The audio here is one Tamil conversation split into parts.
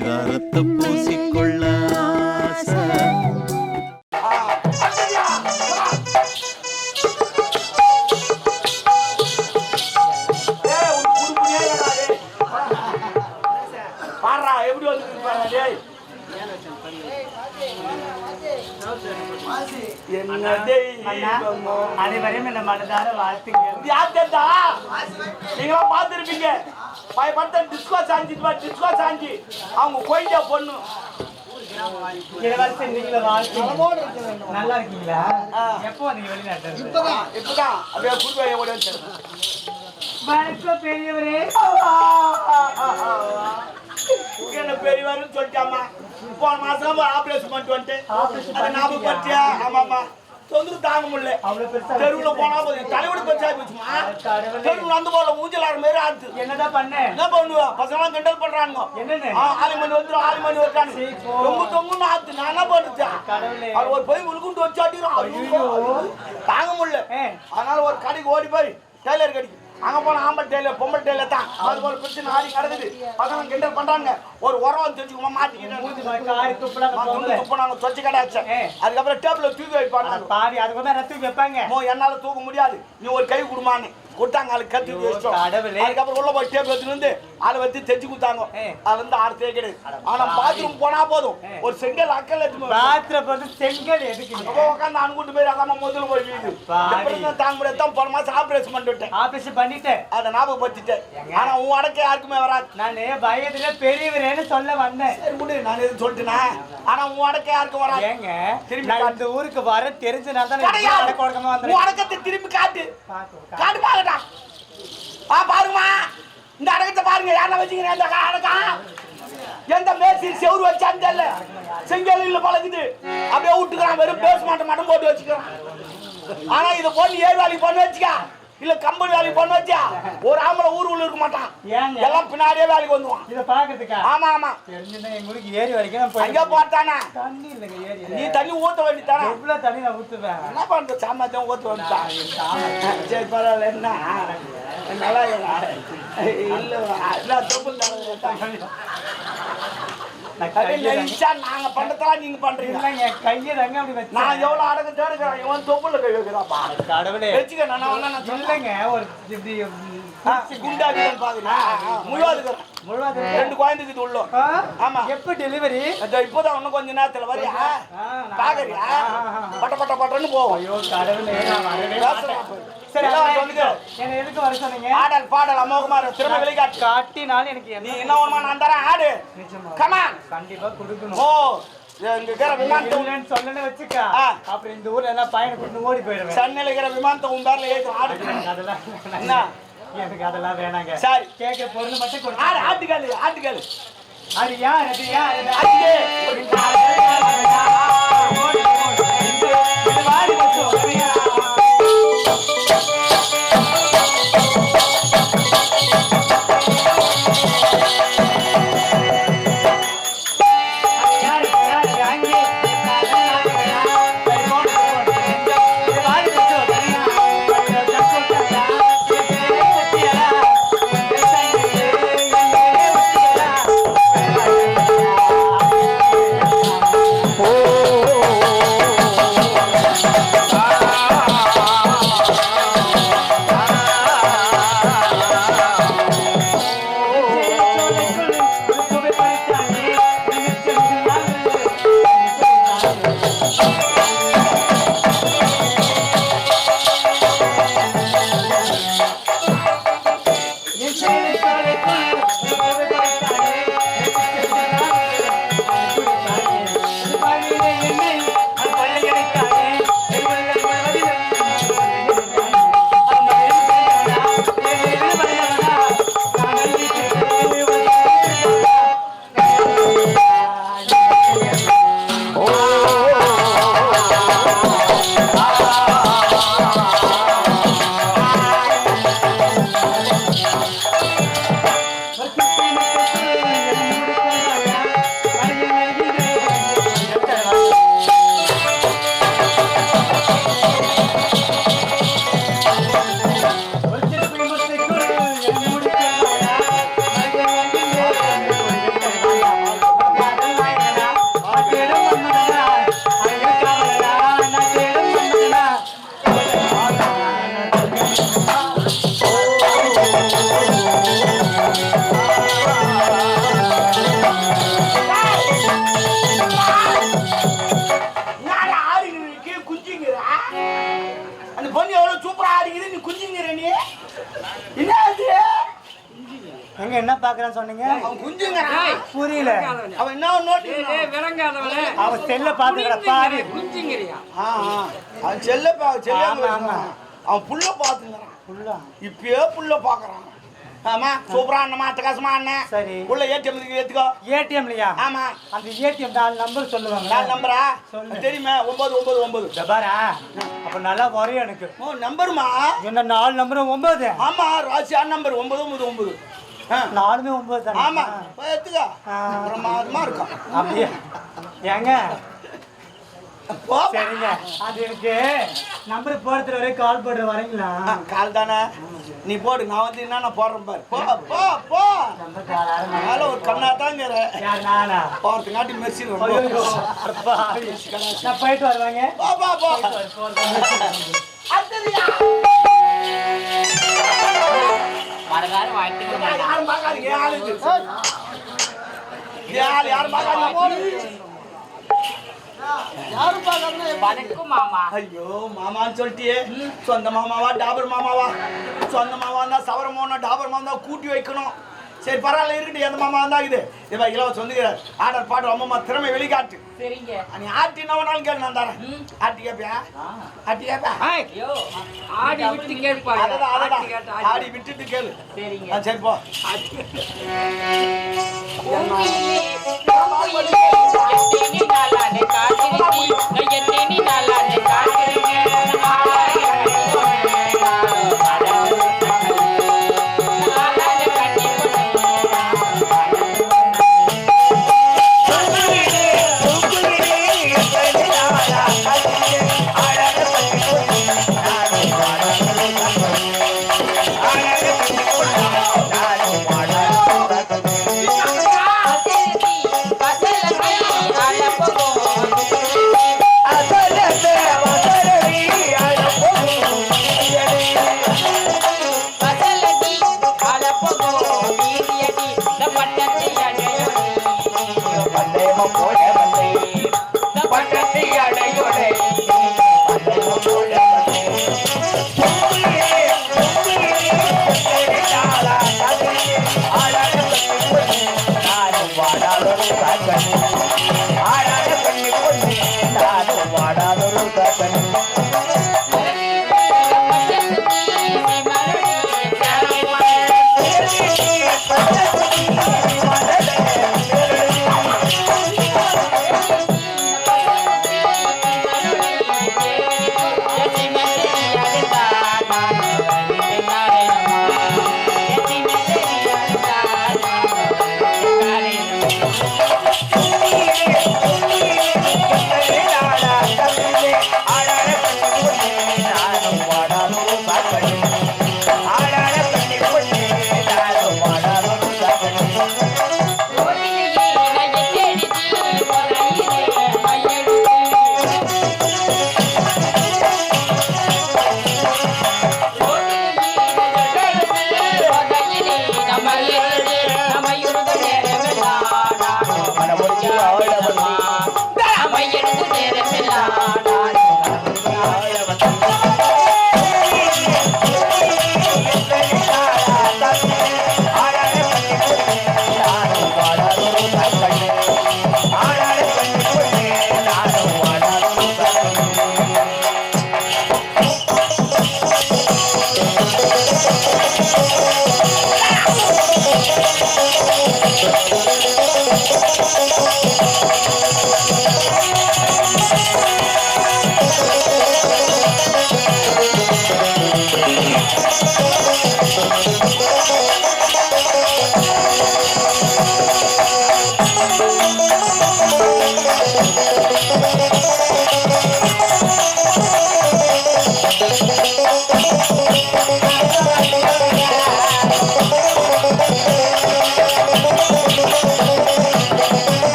பரிதாரத்தை பூசிக்கொள்ள. அனைவரையும் இந்த மனதார வாழ்த்துங்கள் இது யார் தெரியுதா? நீங்களாம் பார்த்திருப்பீங்க. பய படத்தை disco சாஞ்சிட்டு disco சாஞ்சி. அவங்க கொய்யா பொண்ணு. நல்லா இருக்கீங்களா? எப்போ வந்தீங்க வெளிநாட்டு இப்பதான் இப்பதான். அப்படியே குடுக்க ஓடி. வணக்கம் பெரியவரே. என்ன பெரியவருன்னு சொல்லிட்டாமா? போன மாசம் ஆபரேஷன் பண்ணிட்டு வந்துட்டேன். அதை ஞாபகம் பற்றியா ஆமாமா தொந்தரவு தாங்க முடியல. தெருவுல போனா போதும். தலைவலி பச்சா போச்சுமா? தெருவுல வந்து போல ஊஞ்சலாட மாதிரி ஆடுது. என்னதான் பண்ண? என்ன பண்ணுவா? பசங்க கிண்டல் பண்றானுங்க. என்னன்னு? ஆ, ஆளு மணி வந்துரும் ஆளு மணி வருக்கானு சீ, போ. தொங்கு தொங்குன்னு ஆத்து நான் என்ன கடவுளே. அவர் ஒரு போய் உழுக்குண்டு வச்சாட்டிரும் ஐயோ. தாங்க முடியல. அதனால ஒரு கடைக்கு ஓடி போய் டெய்லர் கடைக்கு. அங்க போன ஆம்பளை டெய்லர் பொம்பளை டெய்லர் தான். அது போல பிரச்சனை ஆடி கிடக்குது. பசங்க கிண்டல் பண்றாங்க ஒரு உரம் தெரிஞ்சுக்குமா மாட்டிக்கிட்டு துப்புனாங்க சொச்சு கடாச்சேன் ஏ. அதுக்கப்புறம் டேபிள்ல தூக்கி வைப்பாங்க. பாவி அதுக்கு தான் ரத்து வைப்பாங்க. மோ என்னால தூக்க முடியாது. நீ ஒரு கை குடுமான்னு. கொடுத்தாங்க ஆளு கத்தி வச்சோம். அதுக்கப்புறம் உள்ள போய் டேபிள் எடுத்துட்டு வந்து ஆளை வச்சு தைச்சு கொடுத்தாங்க. அதுல இருந்து ஆறு கிடையாது ஆனா பாத்ரூம் போனா போதும். ஒரு செங்கல் அக்கல் எடுத்து ராத்திர பொறுத்து செங்கல் எதுக்குங்க உட்காந்து அனுப்பிட்டு போய் அதாம முதல்ல போய் வீடு. தாங்க முடியாது தான் போன மாசம் ஆபரேஷன் பண்ணிட்டு விட்டேன் ஆபீஸ் பண்ணிட்டேன். அதை ஞாபகப்படுத்திட்டேன்? ஆனா உன் அடக்க யாருக்குமே வராது. நானு பயத்துல பெரியவரேன்னு சொல்ல வந்தேன். சரி விடு நான் எதுவும் சொல்லிட்டேனா? ஆனா உன் அடக்க யாருக்கும் வராது? ஏங்க திரும்பி நான். இந்த ஊருக்கு வர தெரிஞ்சனால தான் கிடையாது. அடக்க உடக்கமா உன் அடக்கத்தை திரும்பி காட்டு. காட்டு பாக்கட்டா ஆ பாருமா இந்த அடக்கத்தை பாருங்க. யாரா வச்சுக்கிறேன் இந்த கா- அடக்கம் எந்த மேசி செவுரு வச்சான்னு தெரியல. செங்கலில் பழகுது. அப்படியே விட்டுக்கிறான். வெறும் பேஸ் மாட்டை மட்டும் போட்டு வச்சுக்கிறான். ஆனா இதை போட்டு வேலைக்கு பண்ண வச்சுக்கா. இல்ல கம்பெனி வேலைக்கு பண்ண வச்சா ஒரு ஆம்பளை ஊர் உள்ள இருக்க மாட்டான்? எல்லாம் பின்னாடியே வேலைக்கு வந்துருவான். இத பாக்குறதுக்கா ஆமா ஆமா. தெரிஞ்சுதான் எங்க ஊருக்கு ஏரி வரைக்கும் நான் அங்க போய் போட்டானா தண்ணி இல்லைங்க ஏரியில நீ தண்ணி ஊத்த வேண்டித்தானே எவ்வளவு தண்ணி நான் ஊத்துவேன்? என்ன பண்ற சாமர்த்தியம் ஊத்த வேண்டித்தான் சரி பரவாயில்ல என்ன? நல்லா இல்ல இல்ல எல்லாம் தொப்புள் நான் கையை தாங்க- நினைச்சா நாங்க பண்றதெல்லாம் நீங்க பண்றீங்க. இல்லைங்க, கையை தாங்க அப்படி வச்சேன். நான் எவ்வளவு அடக்கம் தேடுக்கிறேன் இவன் தொப்புல கை வைக்கிறாப்பா கடவுளே. வச்சுக்க நான் நான் ஒரு இப்படி குண்டாடிதான் பாக்குறேன் முழுவாதுக்கிறேன் ரெண்டு குழந்தைக்கு உள்ள? ஆமா. எப்ப டெலிவரி அதோ இப்போதான் இன்னும் கொஞ்ச நேரத்துல வரியா? பாக்குறியா? பட்ட பட்ட பட்டன்னு போவோம். ஐயோ கடவுளே சரி. என்ன எதுக்கு வர சொன்னீங்க? ஆடல் பாடல் அமோகமா இருக்கு திரும்ப வெளிக்காட்டு. காட்டினாலும் எனக்கு நீ என்ன ஒண்ணுமா நான் தரேன்? ஆடு. கமான் கண்டிப்பா கொடுக்கணும். ஓ இங்க இருக்கிற விமானத்தை சொல்லணும்னு வச்சுக்கா. அப்புறம் இந்த ஊர்ல எல்லாம் பையனை கூட்டு ஓடி போயிடுவேன். சென்னையில இருக்கிற விமானத்தை உன் பேர்ல ஏத்து ஆடு. அதெல்லாம் என்ன? எனக்கு அதெல்லாம் வேணாங்க. சரி. கேட்கிற பொருள் மட்டும் ஆடு கொடுத்து ஆட்டுக்காலு ஆட்டுக்காலு. அது யார்? அது யார்? அது பாக்குறான்னு சொன்னீங்க? அவன் குஞ்சுங்கிறான் புரியல. அவன் என்ன நோட்டு விளங்காதவனே. அவன் செல்ல பாத்துக்கிற பாரு குஞ்சுங்கிறியா? ஆ, ஆ. அவன் செல்ல பா செல்ல. அவன் புள்ள பாத்துங்கிறான் புள்ளா இப்பயே புள்ள பாக்குறான் ஆமா சூப்பரா அண்ணமா அட்டகாசமா அண்ணன் சரி. உள்ள ஏடிஎம் ஏத்துக்கோ. ஏடிஎம்லயா? ஆமா. அந்த ஏடிஎம் நாலு நம்பர் சொல்லுவாங்க நான் நம்பரா சொல்லு. தெரியுமா ஒன்பது ஒன்பது ஒன்பது. இந்த பாரா அப்ப நல்லா வரையும் எனக்கு. ஓ நம்பருமா என்ன நாலு நம்பரும் ஒன்பது? ஆமா ராசியா நம்பர் ஒன்பது ஒன்பது ஒன்பது. நாலுமே ஒன்பது தானே? ஆமா. எடுத்துக்கோ. பிரமாதமா இருக்கும். அப்படியே? ஏங்க? சரிங்க. அது எனக்கு நம்பர் போடுற வரைக்கும் கால் போடுற வரீங்களா? கால் தானே. நீ போடு. நான் வந்து என்ன நான் போடுறேன் பாரு. போ போ போ. மேல ஒரு கண்ணா நானா? போறதுக்காட்டி மெர்சி. நான் போயிட்டு வருவாங்க. போ போ போ. வாங்கிட்டு யாரும் பார்க்காதீங்க யாரும் வணக்கம் மாமா. ஐயோ மாமான்னு சொல்லிட்டியே. சொந்த மாமாவா டாபர் மாமாவா? சொந்த மாமா இருந்தா சவர மாமா டாபர் மாமா கூட்டி வைக்கணும். சரி பரவாயில்ல இருக்கட்டும் எந்த மாமா இருந்தா இது இவ இலவ சொல்லுகிறார் ஆர்டர் பாடு அம்மா திறமை வெளிக்காட்டு. சரிங்க. நீ ஆட்டி என்ன வேணாலும் கேளு நான் தரேன். ஆட்டி கேப்பியா? ஆட்டி கேப்பியா? ஐயோ. ஆடி விட்டு கேட்பா அதடா அதடா. ஆடி கேட்டா ஆடி. விட்டுட்டு கேளு. சரிங்க. சரி போ. பூங்குயிலே,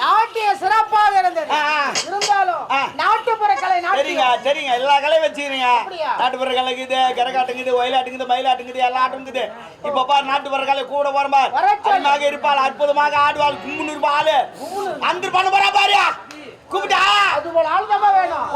நாட்டியம் சிறப்பாக இருந்தது. இருந்தாலும். நாட்டுப்புற கலை சரிங்க சரிங்க. எல்லா கலையும் வச்சுக்கிறீங்க? நாட்டுப்புற கலைக்குது கரகாட்டுங்குது ஒயிலாட்டுங்குது மயிலாட்டுங்குது எல்லா ஆட்டுங்குது இப்ப பாரு நாட்டுப்புற கலை கூட. அருமையாக இருப்பாள் அற்புதமாக ஆடுவாள் கும்முன்னு இருப்பாள். அந்த பண்ண போறா பாரு அது போல வேணும்.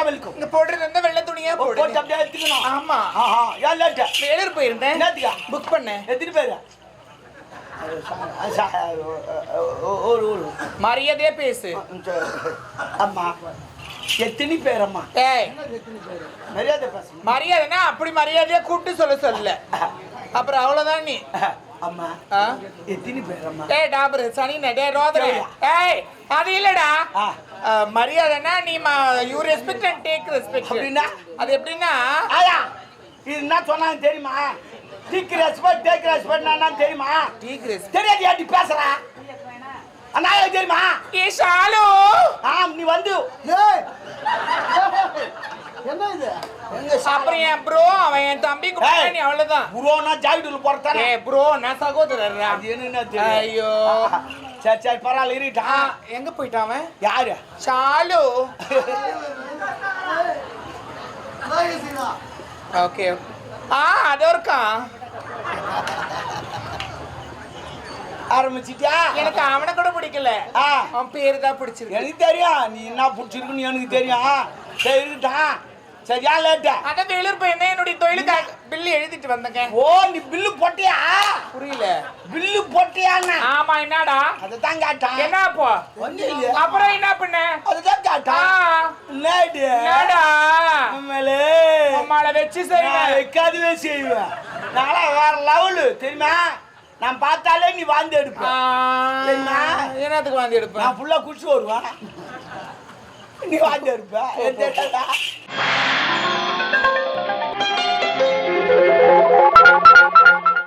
போட்டா இங்க போடுறது வந்து வெள்ளை துணியா போட்டு அப்படியே எடுத்துக்கணும் ஆமா ஏன் லேட்டு வேலூர் போயிருந்தேன் என்னத்துக்கா புக் பண்ணேன் எத்தனை பேரு மரியாதையா பேசு அம்மா எத்தனை பேர் அம்மா ஏய் மரியாதை மரியாதைனா அப்படி மரியாதையா கூப்பிட்டு சொல்ல சொல்ல அப்புறம் அவ்வளவுதான் நீ அம்மா? எத்தனை பேர் அம்மா. ஏய் டாபர் சனி நடே ரோதரே. ஏய் அது இல்லடா. மரியாதைனா நீ you respect and take respect அப்படின்னா? அது எப்படின்னா? ஆயா இது என்ன சொன்னாங்க தெரியுமா டீக் ரெஸ்பெக்ட் டேக் ரெஸ்பெக்ட் என்னன்னு தெரியுமா? டேக் ரெஸ்பெக்ட் தெரியாது ஏன்டி பேசுற? அண்ணா தெரியுமா? ஏ ஷாலு ஆம் நீ வந்து என்ன இது? அப்புறம் என் ப்ரோ அவன் என் தம்பி. நீ அவ்வளவுதான். புரோனா ஜாக்கெட்டுல போறதானே ஏ ப்ரோ நான் சகோதரர்ரா? அது தெரியும்? ஐயோ. சரி சரி பரவாயில்ல ஆ, இருட்டா எங்க போயிட்டான் அவன்? யாரு? ஷாலு. ஓகே. ஆ அது இருக்கான். ஆரம்பிச்சிட்டியா? எனக்கு அவனை கூட பிடிக்கல. அவன் பேரு தான் பிடிச்சிருக்கு. எனக்கு தெரியும். நீ என்ன பிடிச்சிருக்குன்னு எனக்கு தெரியும். சரி இருக்கட்டா சரியா லேட்டா? அதான் வேலூர் போயிருந்தேன் என்னுடைய தொழிலுக்காக பில்லு எழுதிட்டு வந்தேங்க. ஓ நீ பில்லு போட்டியா? புரியல. பில்லு போட்டியான்னு ஆமா என்னடா? அதுதான் கேட்டான். என்ன அப்போ? அப்புறம் என்ன பண்ண? அதுதான் ஆ, கேட்டான். லேடு என்னடா? உண்மையிலே உம்மால. வச்சு செய்வேன். வைக்காதவே செய்வேன். நாளா வேற லெவலு தெரியுமா? நான் பார்த்தாலே நீ வாழ்ந்து எடுப்ப. ஆ, சரிம்மா. என்னத்துக்கு வாந்தி எடுப்பேன் நான் ஃபுல்லா குடிச்சு வருவேன். நீ வாழ்ந்து எடுப்ப. thank you